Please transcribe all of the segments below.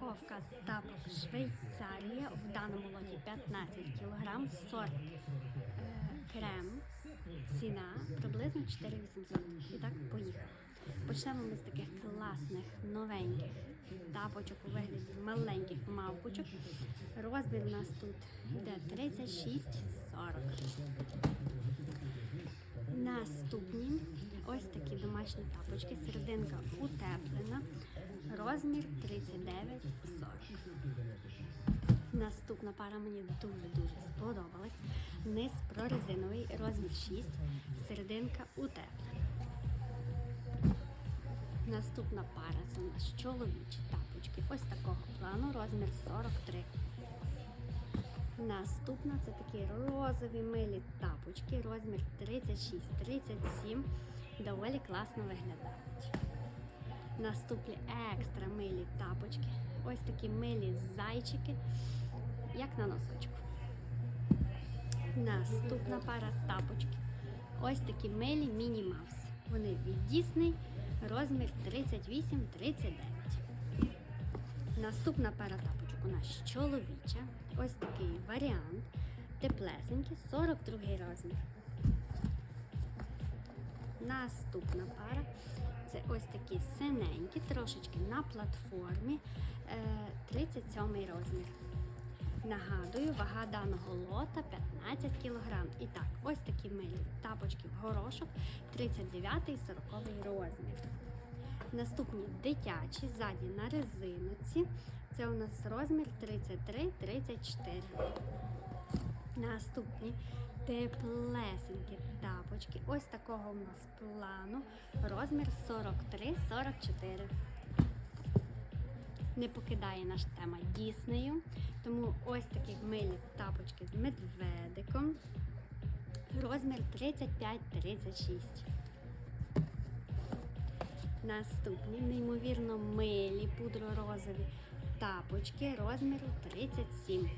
Упаковка тапок Швейцарія в даному лоті 15 кг, сорт е, крем, ціна приблизно 4800. І так поїхали. Почнемо ми з таких класних новеньких тапочок у вигляді маленьких мавпочок. Розмір у нас тут йде 36-40. Наступні ось такі домашні тапочки, серединка утеплена, розмір 39-40. Наступна пара мені дуже-дуже сподобалась. Низ прорезиновий, розмір 6, серединка утеплена. Наступна пара це у нас чоловічі тапочки. Ось такого плану, розмір 43. Наступна це такі розові милі тапочки, розмір 36-37. Доволі класно виглядають. Наступні екстра милі тапочки. Ось такі милі зайчики, як на носочку. Наступна пара тапочки. Ось такі милі міні Маус. Вони від Disney, розмір 38-39. Наступна пара тапочок у нас чоловіча. Ось такий варіант. Теплесенький, 42 розмір. Наступна пара це ось такі синенькі, трошечки на платформі, е, 37 розмір. Нагадую, вага даного лота 15 кг. І так, ось такі милі тапочки в горошок, 39 і 40 розмір. Наступні дитячі, ззаді на резиночці. Це у нас розмір 33-34. Наступні теплесенькі тапочки. Ось такого у нас плану. Розмір 43-44. Не покидає наша тема Діснею. Тому ось такі милі тапочки з медведиком. Розмір 35-36. Наступні неймовірно милі пудро-розові тапочки розміру 37.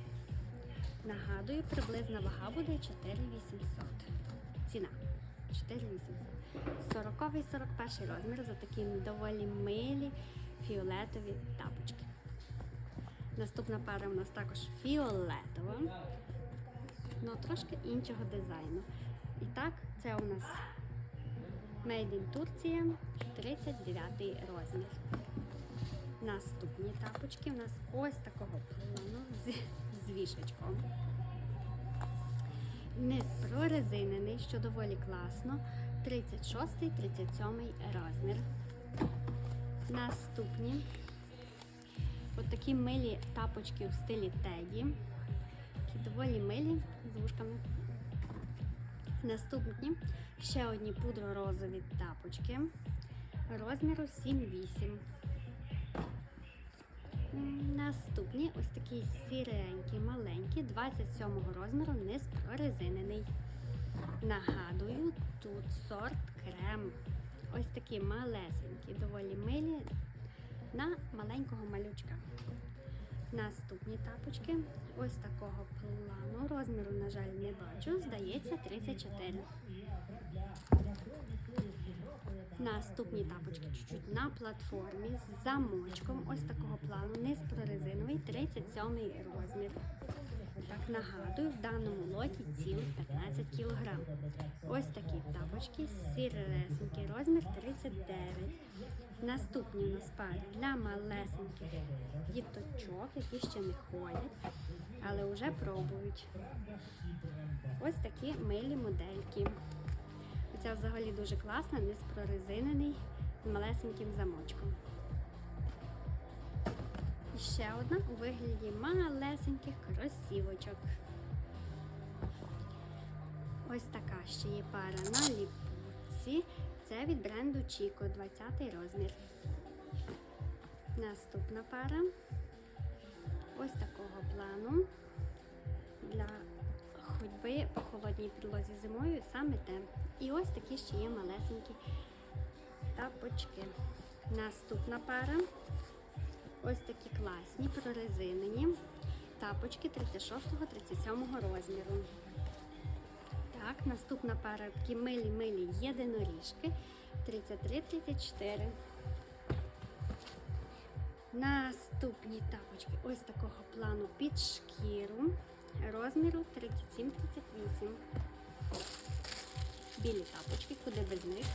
Нагадую, приблизна вага буде 4800. Ціна 4800. 40 і 41 розмір за такі доволі милі фіолетові тапочки. Наступна пара у нас також фіолетова, але трошки іншого дизайну. І так, це у нас Made in Турція, 39 розмір. Наступні тапочки у нас ось такого плану з. Низ прорезинений, що доволі класно. 36-37 розмір. Наступні от такі милі тапочки у стилі теді. Такі доволі милі з вушками. Наступні ще одні пудро-розові тапочки розміру 7-8. М, Наступні ось такі сіренькі, маленькі, 27 розміру, низ прорезинений. Нагадую, тут сорт крем. Ось такі малесенькі, доволі милі на маленького малючка. Наступні тапочки ось такого плану. Розміру, на жаль, не бачу. Здається, 34. Наступні тапочки чуть-чуть на платформі з замочком. Ось такого плану. Низ прорезиновий, 37 розмір. Так нагадую, в даному лоті цілих 15 кг. Ось такі тапочки, сіресенький розмір 39. Наступні у нас пари для малесеньких діточок, які ще не ходять, але вже пробують. Ось такі милі модельки. Оця взагалі дуже класна, низ прорезинений малесеньким замочком. І ще одна у вигляді малесеньких кросівочок. Ось така ще є пара на ліпучці. Це від бренду Chico, 20 розмір. Наступна пара. Ось такого плану. По підлозі зимою саме те. І ось такі ще є малесенькі тапочки. Наступна пара. Ось такі класні, прорезинені тапочки 36-37 розміру. Так, наступна пара такі милі-милі єдиноріжки 33-34. Наступні тапочки ось такого плану під шкіру розміру 37-38. Білі тапочки, куди без них.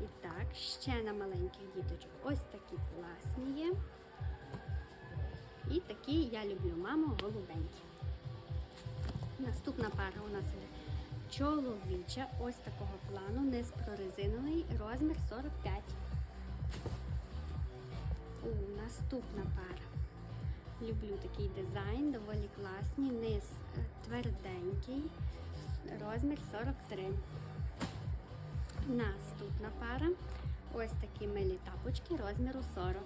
І так, ще на маленьких діточок. Ось такі класні є. І такі я люблю, мамо, голубенькі. Наступна пара у нас іде чоловіча, ось такого плану, не з прорезиновий, розмір 45. У, наступна пара. Люблю такий дизайн, доволі класний, низ е, тверденький, розмір 43. Наступна пара. Ось такі милі тапочки розміру 40.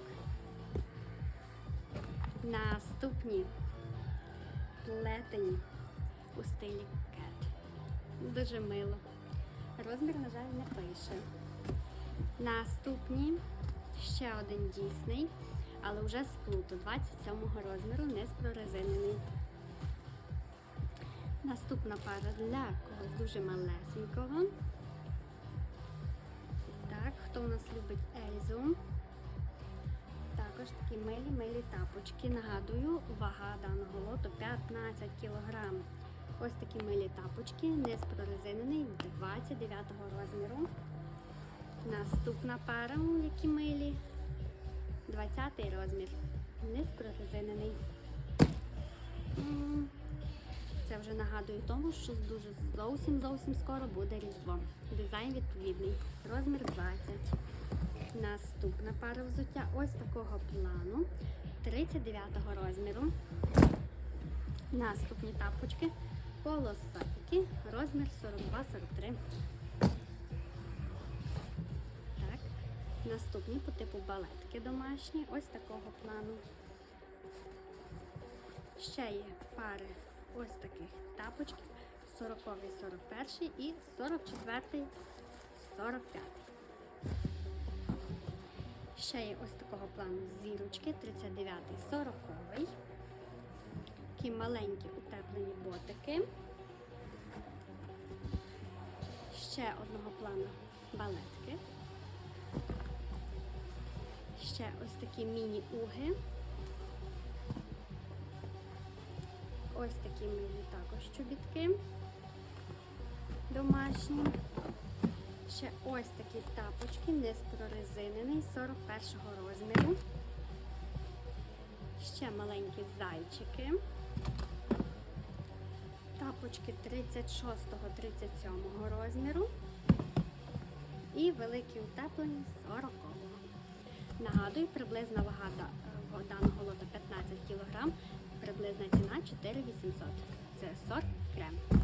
Наступні плетені у стилі кет. Дуже мило. Розмір, на жаль, не пише. Наступні ще один дійсний, але вже з плуту 27-го розміру, не з прорезинений. Наступна пара для когось дуже малесенького. Так, хто у нас любить Ельзу? Також такі милі-милі тапочки. Нагадую, вага даного лоту 15 кг. Ось такі милі тапочки, не з прорезинений 29 розміру. Наступна пара, які милі. 20 розмір. Не з прорезинений. Це вже нагадує тому, що дуже зовсім зовсім скоро буде різдво. Дизайн відповідний. Розмір 20. Наступна пара взуття ось такого плану 39 розміру. Наступні тапочки полосатики, розмір 42-43. Наступні по типу балетки домашні, ось такого плану. Ще є пари ось таких тапочків 40 41 і 44 45. Ще є ось такого плану зірочки 39 40 Такі маленькі утеплені ботики. Ще одного плану балетки. Ще ось такі міні-уги. Ось такі милі також чобітки домашні. Ще ось такі тапочки, не з прорезинений, 41 розміру. Ще маленькі зайчики. Тапочки 36-37 розміру. І великі утеплені 40 Нагадую, приблизна вага е, даного лота 15 кг, приблизна ціна 4800. кг. Це сорт крем.